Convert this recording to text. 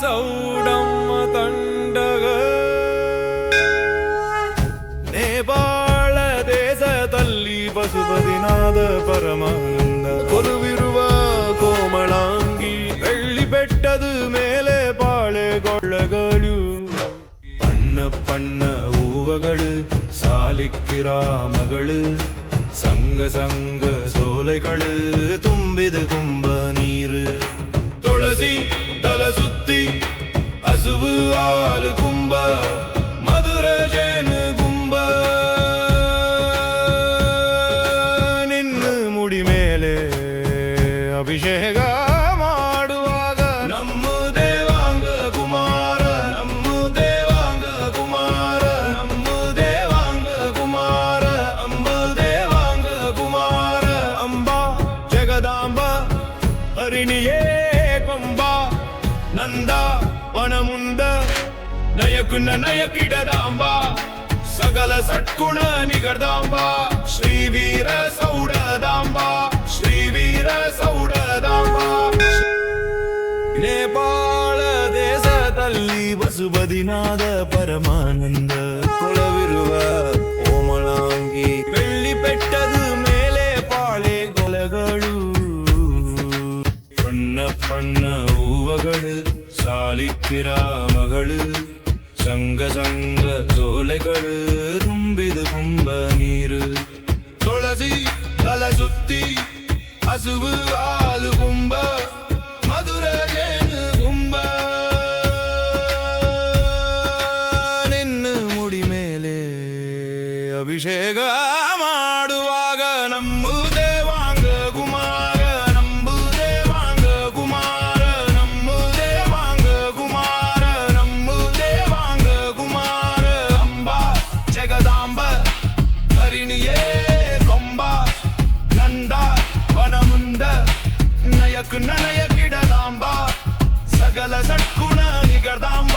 சௌடம்ம தண்டக நேபாள தேச தள்ளி பசுபதிநாத பரமானந்த கொலுவிருவ கோமளாங்கி வெள்ளி பெட்டது மேலே பாಳೆ கொள்ளகடு பண்ண பண்ண ஊவகளு சாலிக்கிராமகளு சங்க சங்க சோலைகளு தும்பிது தும்பி பசுவு ஆளு கும்ப மதுர ஜேனு கும்ப. நின்னு முடி மேலே அபிஷேக மாடுவாக நம்ம தேவாங்க குமார நம்ம தேவாங்க குமார நம்ம தேவாங்க குமார அம்ப தேவாங்க நந்தா ವನಮುಂದ ನಯಕುನ್ನ ನಯಕಿಡದಾಂಬ ಸಕಲ ಸಟ್ಗುಣ ನಿಗದಾಂಬ ಶ್ರೀವೀರ ಸೌಡದಾಂಬ ಶ್ರೀವೀರ ಸೌಡದಾಂಬ ನೇಪಾಳ ದೇಶದಲ್ಲಿ ಬಸುಬದಿನಾದ ಪರಮಾನಂದ ಕೊಳವಿರುವ ಕೋಮಳಾಂಗಿ ಬೆಳ್ಳಿ ಬೆಟ್ಟದ ಮೇಲೆ ಪಾಳೆ ಕೊಲಗಳು ಬಣ್ಣ ಬಣ್ಣ ಹೂವಗಳು ಸಾಲಿಕ್ಕಿರಾಮಗಳು ಸಂಗ ಸಂಗ ಸೋಲೆಗಳು ತುಂಬಿದ ಕುಂಭ ನೀರು ತುಳಸಿ ತಲ ಸುತ್ತಿ ಹಸುವು ಹಾಲು ಕುಂಭ ಮಧುರ ಜೇನು ಕುಂಭ ನಿನ್ನ ಮುಡಿ ಮೇಲೆ ಅಭಿಷೇಕ ಮಾಡುವಾಗ ನಮ್ಮ நயக்கு நனைய கிடலாம்பா. சகல சட்குண நிகழ்தாம்